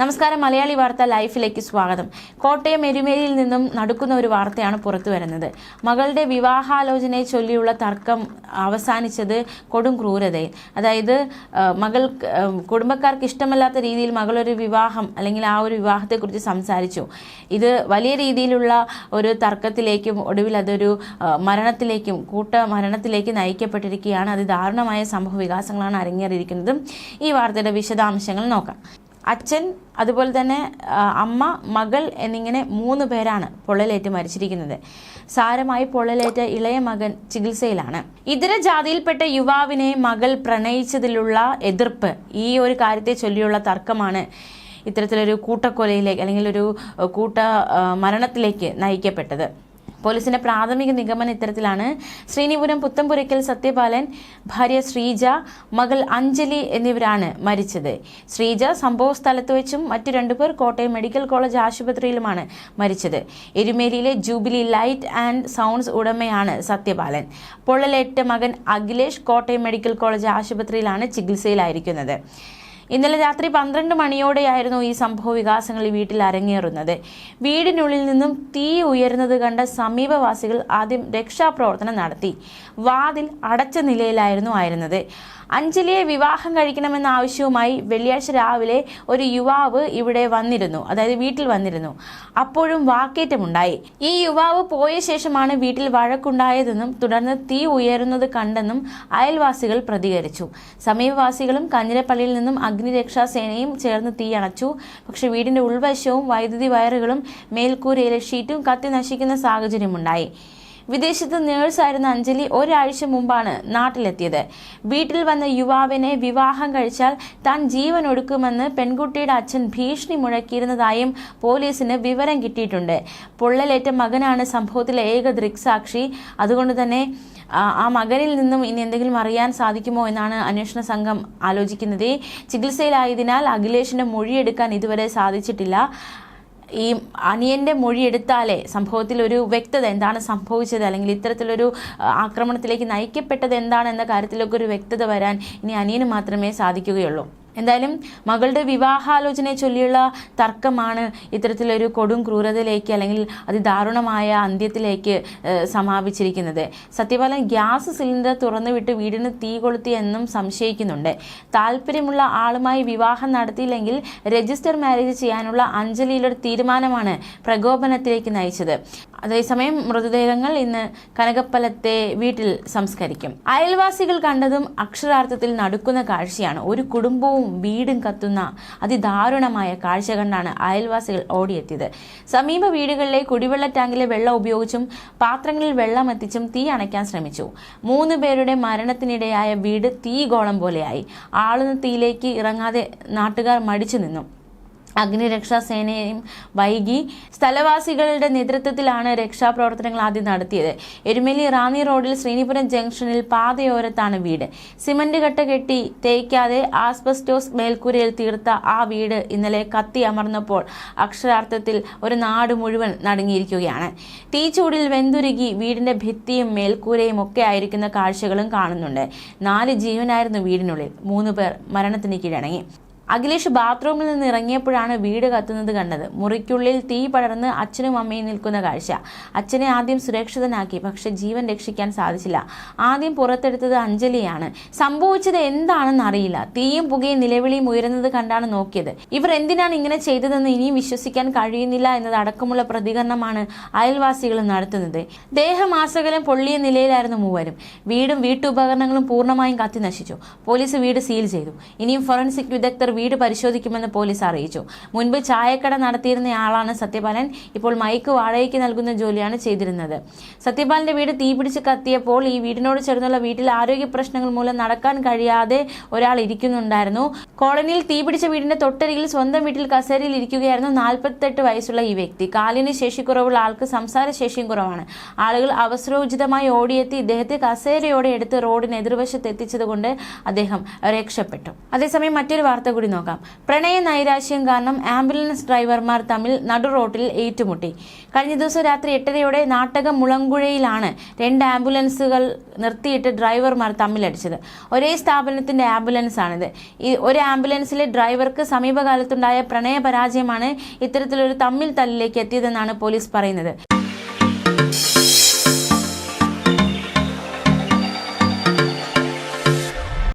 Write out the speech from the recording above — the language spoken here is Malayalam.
നമസ്കാരം മലയാളി വാർത്ത ലൈഫിലേക്ക് സ്വാഗതം. കോട്ടയം എരുമേലിയിൽ നിന്നും നടക്കുന്ന ഒരു വാർത്തയാണ് പുറത്തു വരുന്നത്. മകളുടെ വിവാഹാലോചനയെ ചൊല്ലിയുള്ള തർക്കം അവസാനിച്ചത് കൊടും ക്രൂരതയിൽ. അതായത് മകൾ കുടുംബക്കാർക്ക് ഇഷ്ടമല്ലാത്ത രീതിയിൽ മകളൊരു വിവാഹം അല്ലെങ്കിൽ ആ ഒരു വിവാഹത്തെക്കുറിച്ച് സംസാരിച്ചു. ഇത് വലിയ രീതിയിലുള്ള ഒരു തർക്കത്തിലേക്കും ഒടുവിൽ അതൊരു മരണത്തിലേക്കും കൂട്ട മരണത്തിലേക്ക് നയിക്കപ്പെട്ടിരിക്കുകയാണ്. അത് ദാരുണമായ സംഭവ വികാസങ്ങളാണ് അരങ്ങേറിയിരിക്കുന്നത്. ഈ വാർത്തയുടെ വിശദാംശങ്ങൾ നോക്കാം. അച്ഛൻ അതുപോലെ തന്നെ അമ്മ മകൾ എന്നിങ്ങനെ മൂന്ന് പേരാണ് പൊള്ളലേറ്റ് മരിച്ചിരിക്കുന്നത്. സാരമായി പൊള്ളലേറ്റ ഇളയ മകൻ ചികിത്സയിലാണ്. ഇതര ജാതിയിൽപ്പെട്ട യുവാവിനെ മകൾ പ്രണയിച്ചതിലുള്ള എതിർപ്പ് ഈ ഒരു കാര്യത്തെ ചൊല്ലിയുള്ള തർക്കമാണ് ഇത്തരത്തിലൊരു കൂട്ടക്കൊലയിലേക്ക് അല്ലെങ്കിൽ ഒരു കൂട്ട മരണത്തിലേക്ക് നയിക്കപ്പെട്ടത്. പോലീസിന്റെ പ്രാഥമിക നിഗമനം ഇത്തരത്തിലാണ്. ശ്രീനിപുരം പുത്തമ്പുരയ്ക്കൽ സത്യപാലൻ ഭാര്യ ശ്രീജ മകൾ അഞ്ജലി എന്നിവരാണ് മരിച്ചത്. ശ്രീജ സംഭവ സ്ഥലത്ത് വെച്ചും മറ്റു രണ്ടുപേർ കോട്ടയം മെഡിക്കൽ കോളേജ് ആശുപത്രിയിലുമാണ് മരിച്ചത്. എരുമേലിയിലെ ജൂബിലി ലൈറ്റ് ആൻഡ് സൗണ്ട്സ് ഉടമയാണ് സത്യപാലൻ. പൊള്ളലേറ്റ മകൻ അഖിലേഷ് കോട്ടയം മെഡിക്കൽ കോളേജ് ആശുപത്രിയിലാണ് ചികിത്സയിലായിരിക്കുന്നത്. ഇന്നലെ രാത്രി പന്ത്രണ്ട് മണിയോടെയായിരുന്നു ഈ സംഭവ വികാസങ്ങൾ ഈ വീട്ടിൽ അരങ്ങേറുന്നത്. വീടിനുള്ളിൽ നിന്നും തീ ഉയരുന്നത് കണ്ട സമീപവാസികൾ ആദ്യം രക്ഷാപ്രവർത്തനം നടത്തി. വാതിൽ അടച്ച നിലയിലായിരുന്നു ആയിരുന്നത്. അഞ്ജലിയെ വിവാഹം കഴിക്കണമെന്ന ആവശ്യവുമായി വെള്ളിയാഴ്ച രാവിലെ ഒരു യുവാവ് ഇവിടെ വന്നിരുന്നു. അതായത് വീട്ടിൽ വന്നിരുന്നു. അപ്പോഴും വാക്കേറ്റമുണ്ടായി. ഈ യുവാവ് പോയ ശേഷമാണ് വീട്ടിൽ വഴക്കുണ്ടായതെന്നും തുടർന്ന് തീ ഉയരുന്നത് കണ്ടെന്നും അയൽവാസികൾ പ്രതികരിച്ചു. സമീപവാസികളും കഞ്ഞിരപ്പള്ളിയിൽ നിന്നും അഗ്നിരക്ഷാസേനയും ചേർന്ന് തീ അണച്ചു. പക്ഷേ വീടിന്റെ ഉൾവശവും വൈദ്യുതി വയറുകളും മേൽക്കൂരയിലെ ഷീറ്റും കത്തി നശിക്കുന്ന സാഹചര്യമുണ്ടായി. വിദേശത്ത് നേഴ്സായിരുന്ന അഞ്ജലി ഒരാഴ്ച മുമ്പാണ് നാട്ടിലെത്തിയത്. വീട്ടിൽ വന്ന യുവാവിനെ വിവാഹം കഴിച്ചാൽ താൻ ജീവൻ ഒടുക്കുമെന്ന് പെൺകുട്ടിയുടെ അച്ഛൻ ഭീഷണി മുഴക്കിയിരുന്നതായും പോലീസിന് വിവരം കിട്ടിയിട്ടുണ്ട്. പൊള്ളലേറ്റ മകനാണ് സംഭവത്തിലെ ഏക ദൃക്സാക്ഷി. അതുകൊണ്ട് തന്നെ ആ മകനിൽ നിന്നും ഇനി എന്തെങ്കിലും അറിയാൻ സാധിക്കുമോ എന്നാണ് അന്വേഷണ സംഘം ആലോചിക്കുന്നത്. ചികിത്സയിലായതിനാൽ അഖിലേഷിന്റെ മൊഴിയെടുക്കാൻ ഇതുവരെ സാധിച്ചിട്ടില്ല. ഈ അനിയന്റെ മൊഴി എടുത്താലേ സംഭവത്തിൽ ഒരു വ്യക്തത എന്താണ് സംഭവിച്ചത്? അല്ലെങ്കിൽ ഇത്തരത്തിലൊരു ആക്രമണത്തിലേക്ക് നയിക്കപ്പെട്ടത് എന്താണെന്ന കാര്യത്തിലൊക്കെ ഒരു വ്യക്തത വരാൻ ഇനി അനിയന് മാത്രമേ സാധിക്കുകയുള്ളൂ. എന്തായാലും മകളുടെ വിവാഹാലോചനയെ ചൊല്ലിയുള്ള തർക്കമാണ് ഇത്തരത്തിലൊരു കൊടും ക്രൂരതയിലേക്ക് അല്ലെങ്കിൽ അതിദാരുണമായ അന്ത്യത്തിലേക്ക് സമാപിച്ചിരിക്കുന്നത്. സത്യപാലൻ ഗ്യാസ് സിലിണ്ടർ തുറന്നുവിട്ട് വീടിന് തീ കൊളുത്തി എന്നും സംശയിക്കുന്നുണ്ട്. താല്പര്യമുള്ള ആളുമായി വിവാഹം നടത്തിയില്ലെങ്കിൽ രജിസ്റ്റർ മാരേജ് ചെയ്യാനുള്ള അഞ്ജലിയിലൊരു തീരുമാനമാണ് പ്രകോപനത്തിലേക്ക് നയിച്ചത്. അതേസമയം മൃതദേഹങ്ങൾ ഇന്ന് കനകപ്പലത്തെ വീട്ടിൽ സംസ്കരിക്കും. അയൽവാസികൾ കണ്ടതും അക്ഷരാർത്ഥത്തിൽ നടക്കുന്ന കാഴ്ചയാണ്. ഒരു കുടുംബവും വീടും കത്തുന്ന അതിദാരുണമായ കാഴ്ച കണ്ടാണ് അയൽവാസികൾ ഓടിയെത്തിയത്. സമീപ വീടുകളിലെ കുടിവെള്ള ടാങ്കിലെ വെള്ളം ഉപയോഗിച്ചും പാത്രങ്ങളിൽ വെള്ളം എത്തിച്ചും തീ അണയ്ക്കാൻ ശ്രമിച്ചു. മൂന്ന് പേരുടെ മരണത്തിനിടയായ വീട് തീഗോളം പോലെയായി. ആളുന്ന തീയിലേക്ക് ഇറങ്ങാതെ നാട്ടുകാർ മടിച്ചു നിന്നു. അഗ്നിരക്ഷാ സേനയും വൈകി സ്ഥലവാസികളുടെ നേതൃത്വത്തിലാണ് രക്ഷാപ്രവർത്തനങ്ങൾ ആദ്യം നടത്തിയത്. എരുമേലി റാന്നി റോഡിൽ ശ്രീനിപുരം ജംഗ്ഷനിൽ പാതയോരത്താണ് വീട്. സിമന്റ് കട്ട കെട്ടി തേക്കാതെ ആസ്ബസ്റ്റോസ് മേൽക്കൂരയിൽ തീർത്ത ആ വീട് ഇന്നലെ കത്തി അമർന്നപ്പോൾ അക്ഷരാർത്ഥത്തിൽ ഒരു നാട് മുഴുവൻ നടുങ്ങിയിരിക്കുകയാണ്. തീച്ചൂടിൽ വെന്തുരുകി വീടിന്റെ ഭിത്തിയും മേൽക്കൂരയും ഒക്കെ ആയിരിക്കുന്ന കാഴ്ചകളും കാണുന്നുണ്ട്. നാല് ജീവനായിരുന്നു വീടിനുള്ളിൽ. മൂന്ന് പേർ മരണത്തിന് കീഴടങ്ങി. അഖിലേഷ് ബാത്റൂമിൽ നിന്ന് ഇറങ്ങിയപ്പോഴാണ് വീട് കത്തുന്നത് കണ്ടത്. മുറിക്കുള്ളിൽ തീ പടർന്ന് അച്ഛനും അമ്മയും നിൽക്കുന്ന കാഴ്ച. അച്ഛനെ ആദ്യം സുരക്ഷിതനാക്കി പക്ഷെ ജീവൻ രക്ഷിക്കാൻ സാധിച്ചില്ല. ആദ്യം പുറത്തെടുത്തത് അഞ്ജലിയാണ്. സംഭവിച്ചത് എന്താണെന്ന് അറിയില്ല. തീയും പുകയും നിലവിളിയും ഉയരുന്നത് കണ്ടാണ് നോക്കിയത്. ഇവർ എന്തിനാണ് ഇങ്ങനെ ചെയ്തതെന്ന് ഇനിയും വിശ്വസിക്കാൻ കഴിയുന്നില്ല എന്നതടക്കമുള്ള പ്രതികരണമാണ് അയൽവാസികൾ നടത്തുന്നത്. ദേഹമാസകലം പൊള്ളിയ നിലയിലായിരുന്നു മൂവരും. വീടും വീട്ടുപകരണങ്ങളും പൂർണമായും കത്തി നശിച്ചു. പോലീസ് വീട് സീൽ ചെയ്തു. ഇനിയും ഫോറൻസിക് വിദഗ്ധർ വീട് പരിശോധിക്കുമെന്ന് പോലീസ് അറിയിച്ചു. മുൻപ് ചായക്കട നടത്തിയിരുന്നയാളാണ് സത്യപാലൻ. ഇപ്പോൾ മൈക്ക് വാടകയ്ക്ക് നൽകുന്ന ജോലിയാണ് ചെയ്തിരുന്നത്. സത്യപാലന്റെ വീട് തീപിടിച്ച് കത്തിയപ്പോൾ ഈ വീടിനോട് ചേർന്നുള്ള വീട്ടിൽ ആരോഗ്യ പ്രശ്നങ്ങൾ മൂലം നടക്കാൻ കഴിയാതെ ഒരാൾ ഇരിക്കുന്നുണ്ടായിരുന്നു. കോളനിയിൽ തീപിടിച്ച വീടിന്റെ തൊട്ടരികിൽ സ്വന്തം വീട്ടിൽ കസേരയിൽ ഇരിക്കുകയായിരുന്നു നാൽപ്പത്തെട്ട് വയസ്സുള്ള ഈ വ്യക്തി. കാലിന് ശേഷിക്കുറവുള്ള ആൾക്ക് സംസാര ശേഷിയും കുറവാണ്. ആളുകൾ അവസരോചിതമായി ഓടിയെത്തി ഇദ്ദേഹത്തെ കസേരയോടെ എടുത്ത് റോഡിന് എതിർവശത്ത് എത്തിച്ചതുകൊണ്ട് അദ്ദേഹം രക്ഷപ്പെട്ടു. അതേസമയം മറ്റൊരു വാർത്ത കൂടി കൂടി നോക്കാം. പ്രണയ നൈരാശ്യം കാരണം ആംബുലൻസ് ഡ്രൈവർമാർ തമ്മിൽ നടു റോട്ടിൽ ഏറ്റുമുട്ടി. കഴിഞ്ഞ ദിവസം രാത്രി എട്ടരയോടെ നാട്ടകം മുളങ്കുഴയിലാണ് രണ്ട് ആംബുലൻസുകൾ നിർത്തിയിട്ട് ഡ്രൈവർമാർ തമ്മിലടിച്ചത്. ഒരേ സ്ഥാപനത്തിന്റെ ആംബുലൻസ് ആണിത് ഈ ഒരു ആംബുലൻസിലെ ഡ്രൈവർക്ക് സമീപകാലത്തുണ്ടായ പ്രണയ പരാജയമാണ് ഇത്തരത്തിലൊരു തമ്മിൽ തല്ലിലേക്ക് എത്തിയതെന്നാണ് പോലീസ് പറയുന്നത്.